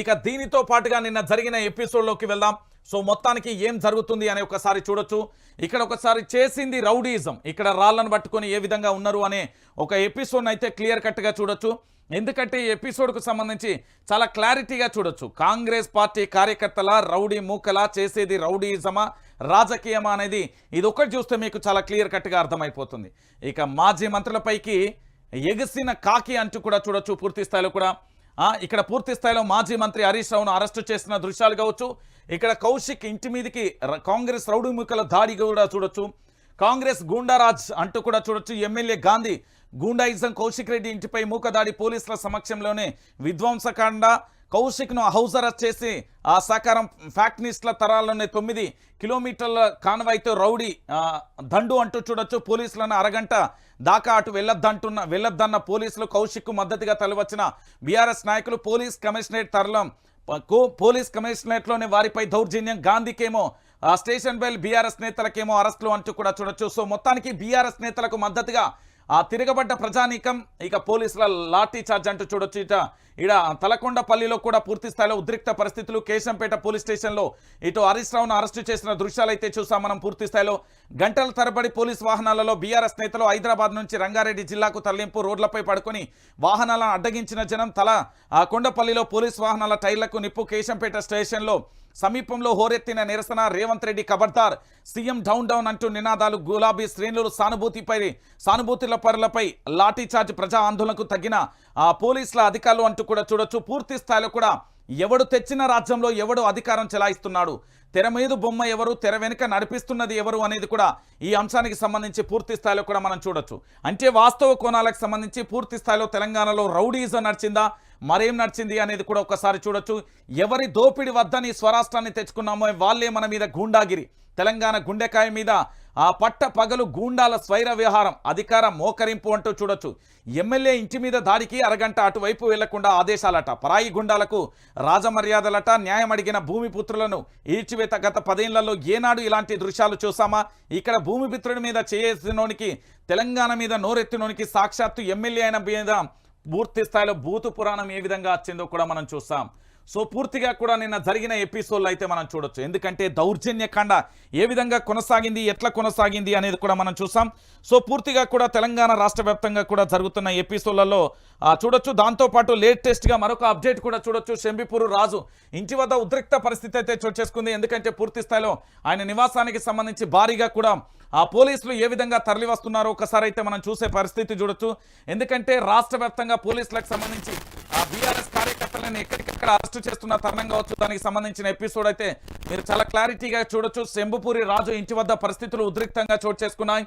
ఇక దీనితో పాటుగా నిన్న జరిగిన ఎపిసోడ్లోకి వెళ్దాం. సో మొత్తానికి ఏం జరుగుతుంది అని ఒకసారి చూడొచ్చు. ఇక్కడ ఒకసారి చేసింది రౌడీజం. ఇక్కడ రాళ్ళను పట్టుకొని ఏ విధంగా ఉన్నారు అనే ఒక ఎపిసోడ్ అయితే క్లియర్ కట్గా చూడొచ్చు. ఎందుకంటే ఈ ఎపిసోడ్కు సంబంధించి చాలా క్లారిటీగా చూడొచ్చు. కాంగ్రెస్ పార్టీ కార్యకర్తల రౌడీ మూకలా చేసేది రౌడీజమా రాజకీయమా అనేది ఇది ఒకటి చూస్తే మీకు చాలా క్లియర్ కట్గా అర్థమైపోతుంది. ఇక మాజీ మంత్రులపైకి ఎగిసిన కాకి అంటూ కూడా చూడొచ్చు పూర్తి స్థాయిలో కూడా. ఇక్కడ పూర్తి స్థాయిలో మాజీ మంత్రి హరీష్ రావును అరెస్టు చేసిన దృశ్యాలు కావచ్చు. ఇక్కడ కౌశిక్ ఇంటి మీదకి కాంగ్రెస్ రౌడీ ముక్కల దాడి కూడా చూడొచ్చు. కాంగ్రెస్ గూండారాజ్ అంటూ కూడా చూడొచ్చు. ఎమ్మెల్యే గాంధీ గూండాయిజం కౌశిక్ రెడ్డి ఇంటిపై మూకదాడి పోలీసుల సమక్షంలోనే విధ్వంసకాండ. కౌశిక్ను హౌస్ అరెస్ట్ చేసి ఆ సహకారం ఫ్యాక్టరీస్ల తరాలనే తొమ్మిది కిలోమీటర్ల కాన్వాయ్తో రౌడీ దండు అంటూ చూడొచ్చు. పోలీసులను అరగంట దాకా అటు వెళ్ళొద్దంటున్న వెళ్ళొద్దన్న పోలీసులు కౌశిక్కు మద్దతుగా తలవచ్చిన బీఆర్ఎస్ నాయకులు పోలీస్ కమిషనరేట్ తరలం పోలీస్ కమిషనరేట్లోని వారిపై దౌర్జన్యం. గాంధీకేమో స్టేషన్ బెల్ బీఆర్ఎస్ నేతలకేమో అరెస్టులు అంటూ కూడా చూడొచ్చు. సో మొత్తానికి బీఆర్ఎస్ నేతలకు మద్దతుగా ఆ తిరగబడ్డ ప్రజానీకం ఇక పోలీసుల లాఠీ చార్జ్ అంటూ చూడొచ్చు ఇట. ఇడ తలకొండపల్లిలో కూడా పూర్తి స్థాయిలో ఉద్రిక్త పరిస్థితులు. కేశంపేట పోలీస్ స్టేషన్లో ఇటు హరీష్ రావును అరెస్టు చేసిన దృశ్యాలైతే చూసాం మనం పూర్తి స్థాయిలో. గంటల తరబడి పోలీస్ వాహనాలలో బీఆర్ఎస్ నేతలు హైదరాబాద్ నుంచి రంగారెడ్డి జిల్లాకు తరలింపు రోడ్లపై పడుకొని వాహనాలను అడ్డగించిన జనం తల ఆ కొండపల్లిలో పోలీస్ వాహనాల టైర్లకు నిప్పు. కేశంపేట స్టేషన్లో సమీపంలో హోరెత్తిన నిరసన రేవంత్ రెడ్డి కబర్దార్. సీఎం డౌన్ డౌన్ అంటూ నినాదాలు గులాబీ శ్రేణులు సానుభూతిపై సానుభూతుల పరులపై లాఠీచార్జ్ ప్రజా ఆందోళనకు తగిన ఆ పోలీసుల అధికారులు అంటూ కూడా చూడొచ్చు. పూర్తి స్థాయిలో కూడా ఎవడు తెచ్చిన రాజ్యంలో ఎవడు అధికారం చెలాయిస్తున్నాడు? తెర మీద బొమ్మ ఎవరు తెర వెనుక నడిపిస్తున్నది ఎవరు అనేది కూడా ఈ అంశానికి సంబంధించి పూర్తి స్థాయిలో కూడా మనం చూడొచ్చు. అంటే వాస్తవ కోణాలకు సంబంధించి పూర్తి స్థాయిలో తెలంగాణలో రౌడీజం నడిచిందా? మరేం నడిచింది అనేది కూడా ఒకసారి చూడొచ్చు. ఎవరి దోపిడి వద్దని స్వరాష్ట్రాన్ని తెచ్చుకున్నామో వాళ్ళే మన మీద గూండాగిరి. తెలంగాణ గుండెకాయ మీద ఆ పట్ట పగలు గూండాల స్వైర వ్యవహారం అధికార మోకరింపు అంటూ చూడొచ్చు. ఎమ్మెల్యే ఇంటి మీద దాడికి అరగంట అటువైపు వెళ్ళకుండా ఆదేశాలట. పరాయి గుండాలకు రాజమర్యాదలట. న్యాయం అడిగిన భూమిపుత్రులను ఈడ్చివేత గత పదేళ్ళలో ఏనాడు ఇలాంటి దృశ్యాలు చూసామా ఇక్కడ భూమిపుత్రుడి మీద చేసినోనికి తెలంగాణ మీద నోరెత్తినోనికి సాక్షాత్తు ఎమ్మెల్యే అయిన మీద పూర్తి స్థాయిలో భూతు పురాణం ఏ విధంగా వచ్చిందో కూడా మనం చూస్తాం. సో పూర్తిగా కూడా నిన్న జరిగిన ఎపిసోడ్లో అయితే మనం చూడొచ్చు. ఎందుకంటే దౌర్జన్యకాండ ఏ విధంగా కొనసాగింది ఎట్లా కొనసాగింది అనేది కూడా మనం చూసాం. సో పూర్తిగా కూడా తెలంగాణ రాష్ట్ర కూడా జరుగుతున్న ఎపిసోడ్లలో చూడొచ్చు. దాంతోపాటు లేటెస్ట్గా మరొక అప్డేట్ కూడా చూడొచ్చు. శంబిపూరు రాజు ఇంటి వద్ద ఉద్రిక్త పరిస్థితి అయితే చోటు చేసుకుంది. ఎందుకంటే పూర్తి స్థాయిలో ఆయన నివాసానికి సంబంధించి భారీగా కూడా ఆ పోలీసులు ఏ విధంగా తరలి వస్తున్నారో ఒకసారి అయితే మనం చూసే పరిస్థితి చూడొచ్చు. ఎందుకంటే రాష్ట్ర వ్యాప్తంగా పోలీసులకు సంబంధించి ఆ బీఆర్ఎస్ కార్యకర్తలను ఎక్కడికక్కడ అరెస్ట్ చేస్తున్న తరుణం కావచ్చు దానికి సంబంధించిన ఎపిసోడ్ అయితే మీరు చాలా క్లారిటీగా చూడొచ్చు. శంభుపూరి రాజు ఇంటి వద్ద పరిస్థితులు ఉద్రిక్తంగా చోటు చేసుకున్నాయి.